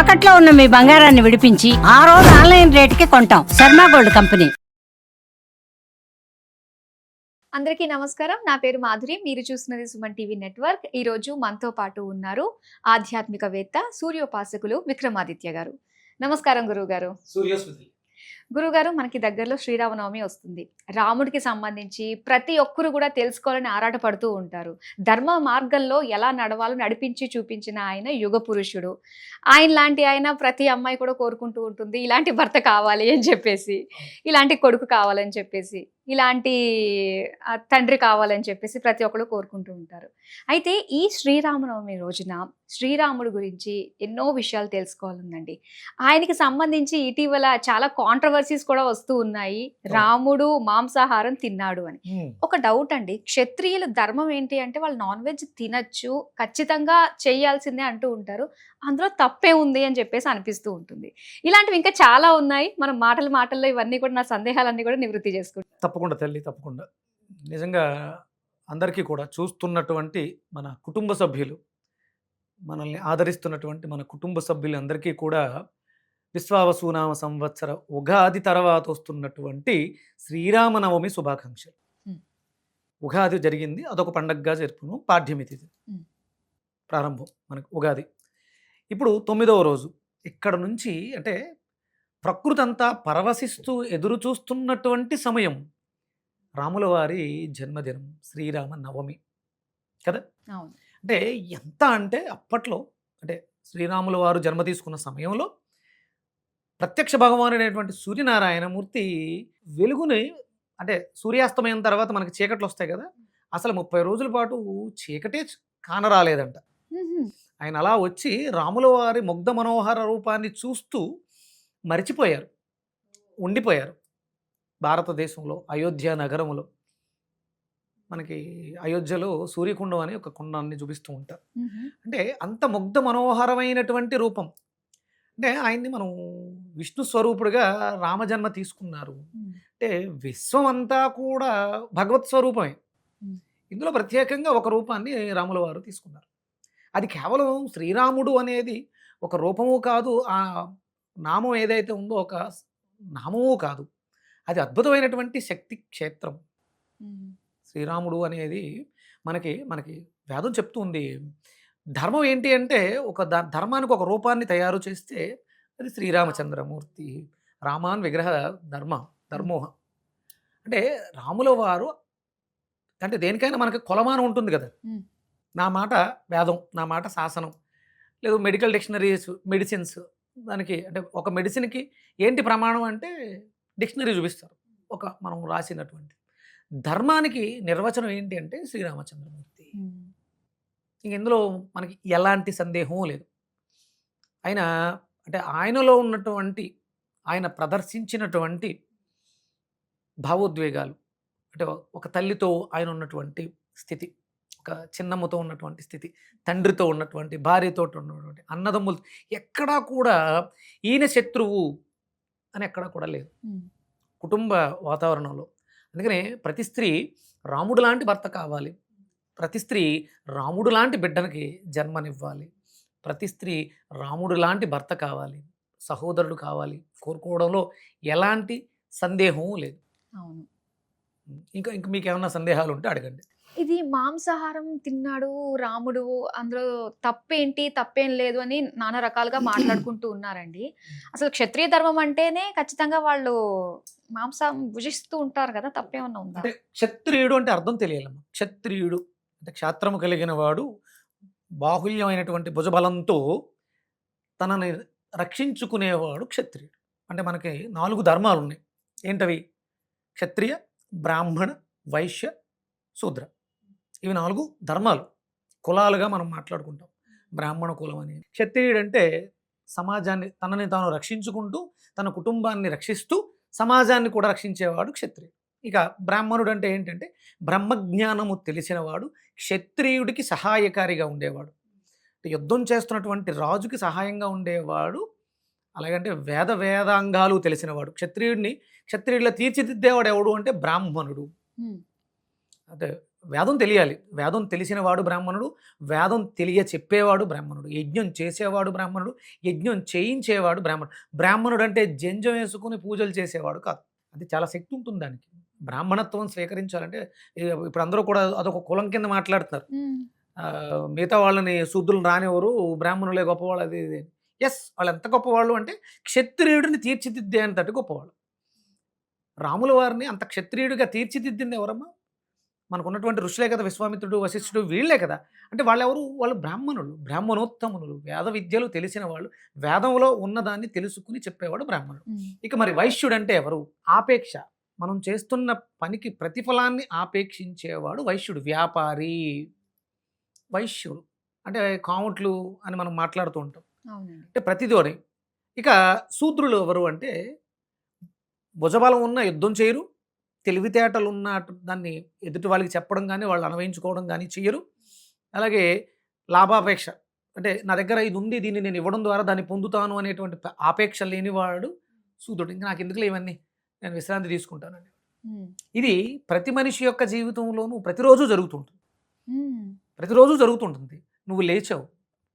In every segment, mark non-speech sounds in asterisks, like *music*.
తాకట్లో ఉన్న మీ బంగారాన్ని విడిపించి ఆ రోజు ఆన్లైన్ రేటుకి కొంటాం. Sharma gold company. అందరికీ నమస్కారం. నా పేరు మాధురి. మీరు చూస్తున్నది సుమన్ టీవీ నెట్వర్క్. ఈ రోజు మనతో పాటు ఉన్నారు ఆధ్యాత్మికవేత్త సూర్యోపాసకులు విక్రమాదిత్య గారు. నమస్కారం గురువు గారు గురుగారు మనకి దగ్గరలో శ్రీరామనవమి వస్తుంది. రాముడికి సంబంధించి ప్రతి ఒక్కరు కూడా తెలుసుకోవాలని ఆరాటపడుతూ ఉంటారు. ధర్మ మార్గంలో ఎలా నడవాలో నడిపించి చూపించిన ఆయన యుగ పురుషుడు. ఆయన లాంటి ఆయన ప్రతి అమ్మాయి కూడా కోరుకుంటూ ఉంటుంది ఇలాంటి భర్త కావాలి అని చెప్పేసి ఇలాంటి కొడుకు కావాలని చెప్పేసి ఇలాంటి తండ్రి కావాలని చెప్పేసి ప్రతి ఒక్కరు కోరుకుంటూ ఉంటారు. అయితే ఈ శ్రీరామనవమి రోజున శ్రీరాముడు గురించి ఎన్నో విషయాలు తెలుసుకోవాలందండి ఆయనకి సంబంధించి ఇటీవల చాలా కాంట్రవర్సీస్ కూడా వస్తూ ఉన్నాయి. రాముడు మాంసాహారం తిన్నాడు అని. ఒక డౌట్ అండి. క్షత్రియుల ధర్మం ఏంటి అంటే వాళ్ళు నాన్ వెజ్ తినచ్చు ఖచ్చితంగా చేయాల్సిందే అంటూ ఉంటారు. అందులో తప్పే ఉంది అని చెప్పేసి అనిపిస్తూ ఉంటుంది. ఇలాంటివి ఇంకా చాలా ఉన్నాయి. మనం మాటల మాటల్లో ఇవన్నీ కూడా నా సందేహాలన్నీ కూడా నివృత్తి చేసుకుంటాం. తప్పకుండా తల్లి తప్పకుండా. నిజంగా అందరికీ కూడా చూస్తున్నటువంటి మన కుటుంబ సభ్యులు మనల్ని ఆదరిస్తున్నటువంటి మన కుటుంబ సభ్యులందరికీ కూడా విశ్వావసునామ సంవత్సర ఉగాది తర్వాత వస్తున్నటువంటి శ్రీరామనవమి శుభాకాంక్షలు. ఉగాది జరిగింది అదొక పండగగా జరుపును పాఠ్యమి తిథి. Hmm. ప్రారంభం మనకు ఉగాది. ఇప్పుడు తొమ్మిదవ రోజు. ఇక్కడ నుంచి అంటే ప్రకృతి అంతా పరవశిస్తూ ఎదురు చూస్తున్నటువంటి సమయం. రాముల వారి జన్మదినం శ్రీరామ నవమి. కదా? అంటే ఎంత అంటే అప్పట్లో అంటే శ్రీరాముల వారు జన్మ తీసుకున్న సమయంలో ప్రత్యక్ష భగవాన్ అనేటువంటి సూర్యనారాయణమూర్తి వెలుగుని అంటే సూర్యాస్తమయం తర్వాత మనకి చీకట్లు వస్తాయి కదా అసలు ముప్పై రోజుల పాటు చీకటే కానరాలేదంట. ఆయన అలా వచ్చి రాముల వారి ముగ్ధ మనోహర రూపాన్ని చూస్తూ మరిచిపోయారు. ఉండిపోయారు. భారతదేశంలో అయోధ్య నగరములో. మనకి అయోధ్యలో సూర్యకుండం అని ఒక కుండాన్ని చూపిస్తూ ఉంటారు. అంటే అంత ముగ్ధ మనోహరమైనటువంటి రూపం. అంటే ఆయన్ని మనం విష్ణు స్వరూపుడుగా రామజన్మ తీసుకున్నారు. అంటే విశ్వం అంతా కూడా భగవత్ స్వరూపమే. ఇందులో ప్రత్యేకంగా ఒక రూపాన్ని రాముల వారు తీసుకున్నారు అది కేవలం శ్రీరాముడు అనేది ఒక రూపము కాదు ఆ నామం ఏదైతే ఉందో ఒక నామము కాదు అది అద్భుతమైనటువంటి శక్తి క్షేత్రం. శ్రీరాముడు అనేది మనకి మనకి వేదం చెప్తుంది ధర్మం ఏంటి అంటే ఒక ద- ధర్మానికి ఒక రూపాన్ని తయారు చేస్తే అది శ్రీరామచంద్రమూర్తి రామాన్ విగ్రహ ధర్మ ధర్మోహ. అంటే రాముల వారు అంటే దేనికైనా మనకి కొలమానం ఉంటుంది కదా. నా మాట వేదం నా మాట శాసనం లేదు మెడికల్ డిక్షనరీస్ మెడిసిన్స్ దానికి అంటే ఒక మెడిసిన్కి ఏంటి ప్రమాణం అంటే డిక్షనరీ చూపిస్తారు ఒక మనం రాసినటువంటి. ధర్మానికి నిర్వచనం ఏంటి అంటే శ్రీరామచంద్రమూర్తి. ఇంక ఇందులో మనకి ఎలాంటి సందేహం లేదు. ఆయన అంటే ఆయనలో ఉన్నటువంటి ఆయన ప్రదర్శించినటువంటి భావోద్వేగాలు అంటే ఒక తల్లితో ఆయన ఉన్నటువంటి స్థితి ఒక చిన్నమ్మతో ఉన్నటువంటి స్థితి తండ్రితో ఉన్నటువంటి భార్యతో ఉన్నటువంటి అన్నదమ్ములు ఎక్కడా కూడా ఈయన శత్రువు అని ఎక్కడా కూడా లేదు. కుటుంబ వాతావరణంలో. అందుకనే ప్రతి స్త్రీ రాముడు లాంటి భర్త కావాలి. ప్రతి స్త్రీ రాముడు లాంటి బిడ్డనికి జన్మనివ్వాలి. ప్రతి స్త్రీ రాముడు లాంటి భర్త కావాలి. సహోదరుడు కావాలి. కోరుకోవడంలో ఎలాంటి సందేహం లేదు. అవును. ఇంకా ఇంకా మీకు ఏమైనా సందేహాలు ఉంటే అడగండి. ఇది మాంసాహారం తిన్నాడు రాముడు అందులో తప్పేంటి తప్పేం లేదు అని నానా రకాలుగా మాట్లాడుకుంటూ ఉన్నారండి. అసలు క్షత్రియ ధర్మం అంటేనే ఖచ్చితంగా వాళ్ళు మాంసం భుజిస్తూ ఉంటారు కదా తప్పేమన్నా ఉందా? క్షత్రియుడు అంటే అర్థం తెలియాలమ్మా. క్షత్రియుడు అంటే క్షాత్రము కలిగిన వాడు బాహుల్యమైనటువంటి భుజబలంతో తనని రక్షించుకునేవాడు క్షత్రియుడు. అంటే మనకి నాలుగు ధర్మాలు ఉన్నాయి ఏంటవి? క్షత్రియ బ్రాహ్మణ వైశ్య శూద్ర. ఇవి నాలుగు ధర్మాలు. కులాలుగా మనం మాట్లాడుకుంటాం. బ్రాహ్మణ కులం అని. క్షత్రియుడు అంటే సమాజాన్ని తనని తాను రక్షించుకుంటూ తన కుటుంబాన్ని రక్షిస్తూ సమాజాన్ని కూడా రక్షించేవాడు క్షత్రియుడు. ఇక బ్రాహ్మణుడు అంటే ఏంటంటే బ్రహ్మజ్ఞానము తెలిసినవాడు క్షత్రియుడికి సహాయకారిగా ఉండేవాడు. అంటే యుద్ధం చేస్తున్నటువంటి రాజుకి సహాయంగా ఉండేవాడు అలాగంటే వేద వేదాంగాలు తెలిసినవాడు. క్షత్రియుడిని క్షత్రియుడిలో తీర్చిదిద్దేవాడు ఎవడు అంటే బ్రాహ్మణుడు. అంటే వేదం తెలియాలి. వేదం తెలిసిన వాడు బ్రాహ్మణుడు వేదం తెలియ చెప్పేవాడు బ్రాహ్మణుడు. యజ్ఞం చేసేవాడు బ్రాహ్మణుడు యజ్ఞం చేయించేవాడు బ్రాహ్మణుడు. బ్రాహ్మణుడు అంటే జంజం వేసుకుని పూజలు చేసేవాడు కాదు. అది చాలా శక్తి ఉంటుంది దానికి. బ్రాహ్మణత్వం స్వీకరించాలంటే ఇప్పుడు అందరూ కూడా అదొక కులం కింద మాట్లాడుతున్నారు. మిగతా వాళ్ళని శూద్రులు రానివ్వరు బ్రాహ్మణులే గొప్పవాళ్ళు అది ఇది. ఎస్ వాళ్ళు ఎంత గొప్పవాళ్ళు అంటే క్షత్రియుడిని తీర్చిదిద్దే అంతటి గొప్పవాళ్ళు. రాముల వారిని అంత క్షత్రియుడిగా తీర్చిదిద్దింది ఎవరమ్మా? మనకు ఉన్నటువంటి ఋషులే కదా విశ్వామిత్రుడు వశిష్ఠుడు వీళ్ళే కదా. అంటే వాళ్ళు ఎవరు వాళ్ళు బ్రాహ్మణులు బ్రాహ్మణోత్తములు వేద విద్యలు తెలిసిన వాళ్ళు వేదంలో ఉన్నదాన్ని తెలుసుకుని చెప్పేవాడు బ్రాహ్మణుడు. ఇక మరి వైశ్యుడు అంటే ఎవరు? ఆపేక్ష. మనం చేస్తున్న పనికి ప్రతిఫలాన్ని ఆపేక్షించేవాడు వైశ్యుడు వ్యాపారి వైశ్యుడు. అంటే కాముట్లు అని మనం మాట్లాడుతూ ఉంటాం. అంటే ప్రతిదోని. ఇక శూద్రులు ఎవరు అంటే భుజబలం ఉన్న యుద్ధం చేయరు తెలివితేటలు ఉన్న దాన్ని ఎదుటి వాళ్ళకి చెప్పడం కానీ వాళ్ళు అనుభవించుకోవడం కానీ చేయరు. అలాగే లాభాపేక్ష. అంటే నా దగ్గర ఇది ఉంది దీన్ని నేను ఇవ్వడం ద్వారా దాన్ని పొందుతాను అనేటువంటి ఆపేక్ష లేనివాడు సూదుడు ఇంకా నాకు ఎందుకులే ఇవన్నీ? నేను విశ్రాంతి తీసుకుంటానండి. ఇది ప్రతి మనిషి యొక్క జీవితంలోనూ ప్రతిరోజు జరుగుతుంటుంది. ప్రతిరోజు జరుగుతుంటుంది. నువ్వు లేచావు.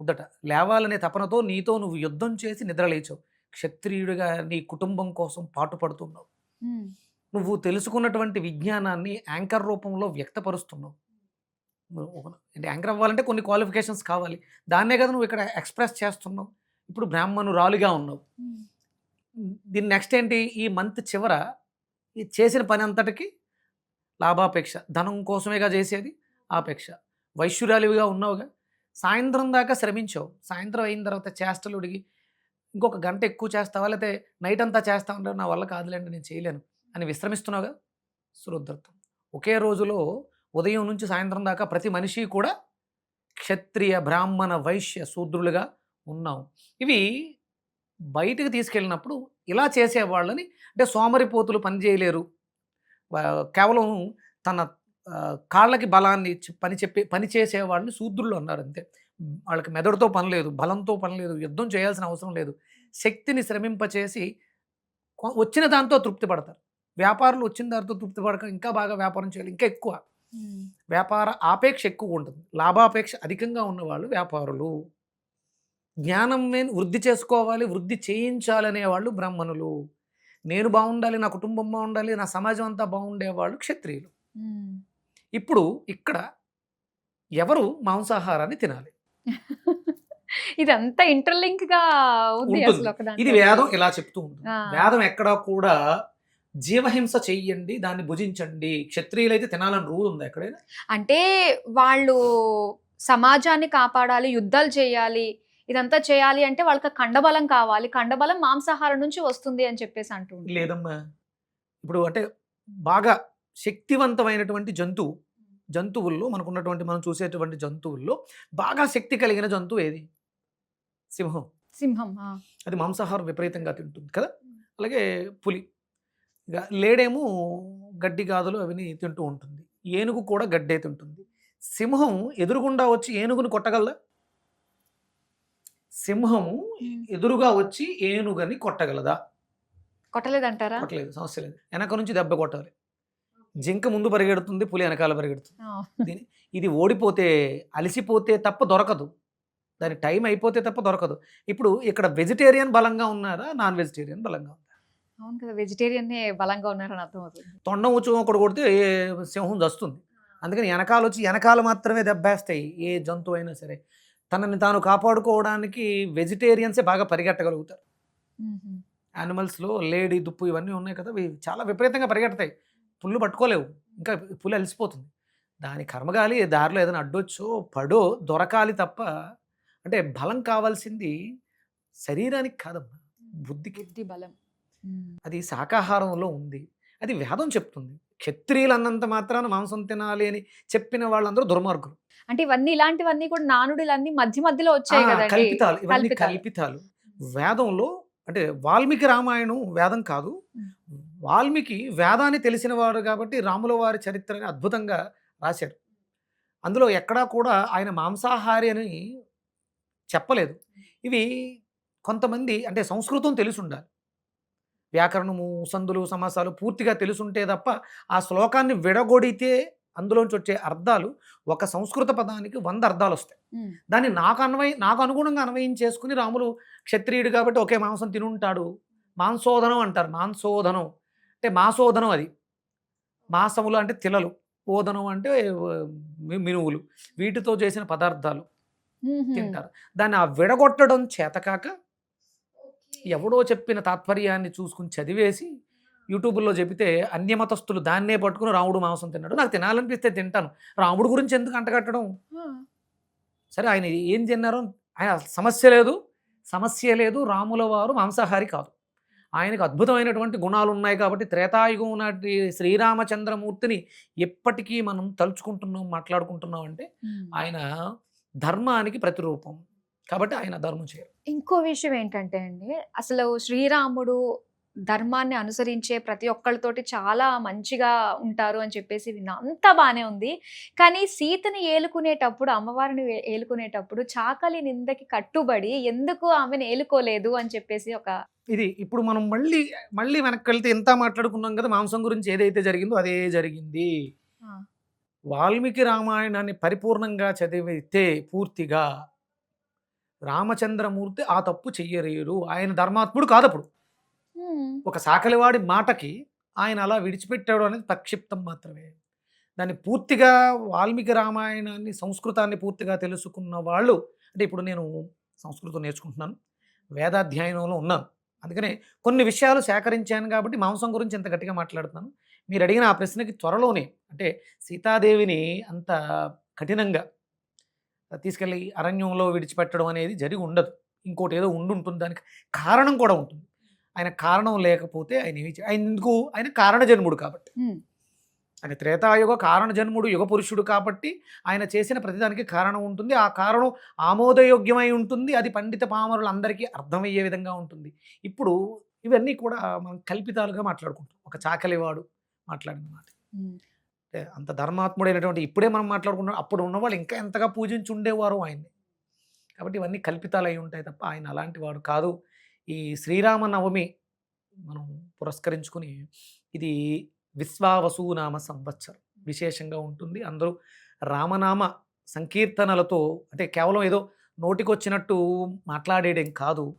ఉద్దట లేవాలనే తపనతో నీతో నువ్వు యుద్ధం చేసి నిద్ర లేచావు. క్షత్రియుడిగా నీ కుటుంబం కోసం పాటుపడుతున్నావు. నువ్వు తెలుసుకున్నటువంటి విజ్ఞానాన్ని యాంకర్ రూపంలో వ్యక్తపరుస్తున్నావు. అంటే యాంకర్ అవ్వాలంటే కొన్ని క్వాలిఫికేషన్స్ కావాలి. దాన్నే కదా నువ్వు ఇక్కడ ఎక్స్ప్రెస్ చేస్తున్నావు. ఇప్పుడు బ్రాహ్మణురాలుగా ఉన్నావు. దీని నెక్స్ట్ ఏంటి? ఈ మంత్ చివర ఈ చేసిన పని అంతటికి లాభాపేక్ష. ధనం కోసమేగా చేసేది ఆపేక్ష. వైశ్యురాలివిగా ఉన్నావుగా. సాయంత్రం దాకా శ్రమించావు. సాయంత్రం అయిన తర్వాత చేష్టలు ఉడిగి ఇంకొక గంట ఎక్కువ చేస్తావా? లేకపోతే నైట్ అంతా చేస్తా ఉంటావు నా వల్ల కాదులేండి నేను చేయలేను అని విశ్రమిస్తున్నావుగా శ్రోద్ధత్వం ఒకే రోజులో ఉదయం నుంచి సాయంత్రం దాకా ప్రతి మనిషి కూడా క్షత్రియ బ్రాహ్మణ వైశ్య శూద్రులుగా ఉన్నాం ఇవి బయటికి తీసుకెళ్ళినప్పుడు ఇలా చేసేవాళ్ళని అంటే సోమరిపోతులు పని చేయలేరు. వా- కేవలం తన కాళ్ళకి బలాన్ని ఇచ్చి పని చెప్పి పని చేసేవాళ్ళని శూద్రులు అన్నారు అంతే. వాళ్ళకి మెదడుతో పని లేదు బలంతో పని లేదు యుద్ధం చేయాల్సిన అవసరం లేదు. శక్తిని శ్రమింపచేసి వచ్చిన దాంతో తృప్తి పడతారు. వ్యాపారులు వచ్చిన దాంతో తృప్తి పడక ఇంకా బాగా వ్యాపారం చేయాలి ఇంకా ఎక్కువ. వ్యాపార ఆపేక్ష ఎక్కువ ఉంటుంది. లాభాపేక్ష అధికంగా ఉన్నవాళ్ళు వ్యాపారులు. జ్ఞానం వృద్ధి చేసుకోవాలి వృద్ధి చేయించాలనే వాళ్ళు బ్రాహ్మణులు. నేను బాగుండాలి నా కుటుంబం బాగుండాలి నా సమాజం అంతా బాగుండేవాళ్ళు క్షత్రియులు. ఇప్పుడు ఇక్కడ ఎవరు మాంసాహారాన్ని తినాలి? *laughs* ఇదంతా ఇంటర్లింక్గా ఇది. వేదం ఇలా చెప్తూ ఉంటుంది. వేదం ఎక్కడా కూడా జీవహింస చెయ్యండి దాన్ని భుజించండి. క్షత్రియులైతే తినాలని రూల్ ఉంది ఎక్కడైనా? అంటే వాళ్ళు సమాజాన్ని కాపాడాలి యుద్ధాలు చేయాలి ఇదంతా చేయాలి అంటే వాళ్ళకి కండబలం కావాలి. కండబలం మాంసాహారం నుంచి వస్తుంది అని చెప్పేసి అంటూ. లేదమ్మా. ఇప్పుడు అంటే బాగా శక్తివంతమైనటువంటి జంతువు జంతువుల్లో మనకున్నటువంటి మనం చూసేటువంటి జంతువుల్లో బాగా శక్తి కలిగిన జంతువు ఏది? సింహం. సింహం. అది మాంసాహారం విపరీతంగా తింటుంది కదా? అలాగే పులి. లేడేమో గడ్డి గాదులు అవిని తింటూ ఉంటుంది. ఏనుగు కూడా గడ్డే తింటుంది. సింహం ఎదురుగుండా వచ్చి ఏనుగుని కొట్టగలదా? సింహము ఎదురుగా వచ్చి ఏనుగని కొట్టగలదా? కొట్టలేదంటారా? కొట్టలేదు సమస్య లేదు. వెనక నుంచి దెబ్బ కొట్టాలి. జింక ముందు పరిగెడుతుంది పులి వెనకాల పరిగెడుతుంది. ఇది ఓడిపోతే అలసిపోతే తప్ప దొరకదు. దాని టైం అయిపోతే తప్ప దొరకదు. ఇప్పుడు ఇక్కడ వెజిటేరియన్ బలంగా ఉన్నారా నాన్ వెజిటేరియన్ బలంగా ఉందా అవును కదా వెజిటేరియన్ బలంగా ఉన్నారని అర్థమవుతుంది. తొండం వచ్చి ఒకటి కొడితే ఏ సింహం దస్తుంది అందుకని వెనకాల వచ్చి వెనకాల మాత్రమే దెబ్బేస్తాయి ఏ జంతువు అయినా సరే. తనని తాను కాపాడుకోవడానికి వెజిటేరియన్సే బాగా పరిగెట్టగలుగుతారు. యానిమల్స్లో లేడీ దుప్పు ఇవన్నీ ఉన్నాయి కదా ఇవి చాలా విపరీతంగా పరిగెడతాయి. పుల్లు పట్టుకోలేవు. ఇంకా పులి అలసిపోతుంది. దాని కర్మగాలి దారిలో ఏదైనా అడ్డొచ్చో పడో దొరకాలి తప్ప అంటే బలం కావాల్సింది శరీరానికి కాదమ్మా బుద్ధికి. బుద్ధి బలం. అది శాకాహారంలో ఉంది. అది వేదం చెప్తుంది. క్షత్రియులు అన్నంత మాత్రాన మాంసం తినాలి అని చెప్పిన వాళ్ళందరూ దుర్మార్గులు. అంటే ఇవన్నీ ఇలాంటివన్నీ కూడా నానుడిలన్నీ మధ్య మధ్యలో వచ్చాయి ఆ, కదండి. కల్పితాలు ఇవన్నీ కల్పితాలు. వేదంలో అంటే వాల్మీకి రామాయణం వేదం కాదు. వాల్మీకి వేదాన్ని తెలిసిన వాడు కాబట్టి రాముల వారి చరిత్రని అద్భుతంగా రాశారు అందులో ఎక్కడా కూడా ఆయన మాంసాహారి అని చెప్పలేదు. ఇవి కొంతమంది అంటే సంస్కృతం తెలిసి ఉండాలి. వ్యాకరణము సందులు సమాసాలు పూర్తిగా తెలుసుంటే తప్ప ఆ శ్లోకాన్ని విడగొడితే అందులోంచి వచ్చే అర్థాలు ఒక సంస్కృత పదానికి వంద అర్థాలు వస్తాయి దాన్ని నాకు అన్వయి నాకు అనుగుణంగా అన్వయం చేసుకుని రాములు క్షత్రియుడు కాబట్టి ఒకే మాంసం తినుంటాడు. మాంసోదనం అంటారు మాంసోదనం. అంటే మాసోదనం అది. మాసములు అంటే తిలలు ఓదనం అంటే మినువులు. వీటితో చేసిన పదార్థాలు తింటారు. దాన్ని ఆ విడగొట్టడం చేతకాక ఎవడో చెప్పిన తాత్పర్యాన్ని చూసుకుని చదివేసి యూట్యూబ్లో చెబితే అన్యమతస్తులు దాన్నే పట్టుకుని రాముడు మాంసం తిన్నాడు. నాకు తినాలనిపిస్తే తింటాను. రాముడు గురించి ఎందుకు అంటగట్టడం సరే ఆయన ఏం తిన్నారో ఆయన సమస్య లేదు. సమస్య లేదు. రాముల వారు మాంసాహారి కాదు. ఆయనకు అద్భుతమైనటువంటి గుణాలు ఉన్నాయి కాబట్టి త్రేతాయుగం నాటి శ్రీరామచంద్రమూర్తిని ఎప్పటికీ మనం తలుచుకుంటున్నాం మాట్లాడుకుంటున్నాం అంటే. ఆయన ధర్మానికి ప్రతిరూపం. కాబట్టి ఆయన ధర్మం చేయరు ఇంకో విషయం ఏంటంటే అండి అసలు శ్రీరాముడు ధర్మాన్ని అనుసరించే ప్రతి ఒక్కళ్ళతోటి చాలా మంచిగా ఉంటారు అని చెప్పేసి విన్నా అంతా బానే ఉంది. కానీ సీతని ఏలుకునేటప్పుడు అమ్మవారిని ఏలుకునేటప్పుడు చాకలి నిందకి కట్టుబడి ఎందుకు ఆమెను ఏలుకోలేదు అని చెప్పేసి ఒక ఇది ఇప్పుడు మనం మళ్ళీ మళ్ళీ వెనక్కి వెళ్తే ఎంత మాట్లాడుకున్నాం కదా మాంసం గురించి ఏదైతే జరిగిందో అదే జరిగింది. వాల్మీకి రామాయణాన్ని పరిపూర్ణంగా చదివితే పూర్తిగా రామచంద్రమూర్తి ఆ తప్పు చెయ్యలేరు ఆయన ధర్మాత్ముడు కాదప్పుడు. ఒక సాకలివాడి మాటకి ఆయన అలా విడిచిపెట్టాడు అనేది ప్రక్షిప్తం మాత్రమే. దాన్ని పూర్తిగా వాల్మీకి రామాయణాన్ని సంస్కృతాన్ని పూర్తిగా తెలుసుకున్న వాళ్ళు అంటే ఇప్పుడు నేను సంస్కృతం నేర్చుకుంటున్నాను వేదాధ్యయనంలో ఉన్నాను. అందుకనే కొన్ని విషయాలు సేకరించాను కాబట్టి మాంసం గురించి ఇంత గట్టిగా మాట్లాడుతున్నాను. మీరు అడిగిన ఆ ప్రశ్నకి త్వరలోనే అంటే సీతాదేవిని అంత కఠినంగా తీసుకెళ్ళి అరణ్యంలో విడిచిపెట్టడం అనేది జరిగి ఉండదు. ఇంకోటి ఏదో ఉండుంటుంది. దానికి కారణం కూడా ఉంటుంది. ఆయన కారణం లేకపోతే ఆయన ఏమి ఆయన ఎందుకు? ఆయన కారణ జన్ముడు కాబట్టి ఆయన త్రేతాయుగ కారణ జన్ముడు యుగ పురుషుడు కాబట్టి ఆయన చేసిన ప్రతిదానికి కారణం ఉంటుంది. ఆ కారణం ఆమోదయోగ్యమై ఉంటుంది. అది పండిత పామరులందరికీ అర్థమయ్యే విధంగా ఉంటుంది. ఇప్పుడు ఇవన్నీ కూడా మనం కల్పితాలుగా మాట్లాడుకుంటాం ఒక చాకలివాడు మాట్లాడిన మాట. అంటే అంత ధర్మాత్ముడైనటువంటి ఇప్పుడే మనం మాట్లాడుకున్నాం అప్పుడు ఉన్నవాళ్ళు ఇంకా ఎంతగా పూజించి ఉండేవారు ఆయన్ని. కాబట్టి ఇవన్నీ కల్పితాలు అయి ఉంటాయి తప్ప ఆయన అలాంటి వాడు కాదు. ఈ శ్రీరామ నవమి మనం పురస్కరించుకుని ఇది విశ్వావసునామ సంవత్సరం విశేషంగా ఉంటుంది. అందరూ రామనామ సంకీర్తనలతో అంటే కేవలం ఏదో నోటికొచ్చినట్టు మాట్లాడేయడం కాదు.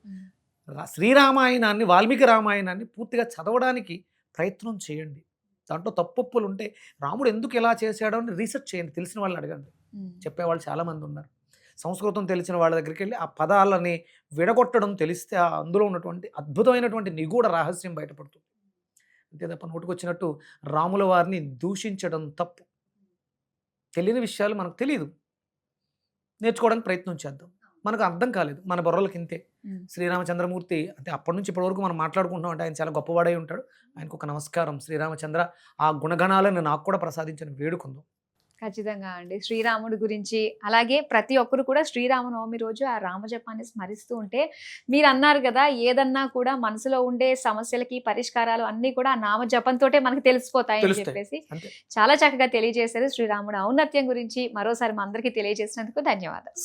శ్రీరామాయణాన్ని వాల్మీకి రామాయణాన్ని పూర్తిగా చదవడానికి ప్రయత్నం చేయండి. దాంట్లో తప్పొప్పులు ఉంటే రాముడు ఎందుకు ఇలా చేశాడో అని రీసెర్చ్ చేయండి. తెలిసిన వాళ్ళని అడగండి. చెప్పేవాళ్ళు చాలామంది ఉన్నారు. సంస్కృతం తెలిసిన వాళ్ళ దగ్గరికి వెళ్ళి ఆ పదాలని విడగొట్టడం తెలిస్తే ఆ అందులో ఉన్నటువంటి అద్భుతమైనటువంటి నిగూఢ రహస్యం బయటపడుతుంది. అంతే తప్ప నోటికొచ్చినట్టు రాముల వారిని దూషించడం తప్పు. తెలియని విషయాలు మనకు తెలియదు నేర్చుకోవడానికి ప్రయత్నం చేద్దాం. మనకు అర్థం కాలేదు. మన బుర్రలకి ఇంతే. శ్రీరామచంద్రమూర్తి అంటే అప్పటి నుంచి ఇప్పటి వరకు మనం మాట్లాడుకుంటున్నాం అంటే ఆయన చాలా గొప్పవాడై ఉంటాడు. ఆయనకు ఒక నమస్కారం. శ్రీరామచంద్ర ఆ గుణగణాలను నాకు కూడా ప్రసాదించిన వేడుకుందాం. ఖచ్చితంగా అండి. శ్రీరాముడి గురించి అలాగే ప్రతి ఒక్కరు కూడా శ్రీరామనవమి రోజు ఆ రామజపాన్ని స్మరిస్తూ ఉంటే మీరు అన్నారు కదా ఏదన్నా కూడా మనసులో ఉండే సమస్యలకి పరిష్కారాలు అన్ని కూడా ఆ నామ జపంతోటే మనకు తెలిసిపోతాయి అని. చెప్పేసి చాలా చక్కగా తెలియజేశారు శ్రీరాముడు. ఔన్నత్యం గురించి మరోసారి మా అందరికీ తెలియజేసినందుకు ధన్యవాదాలు.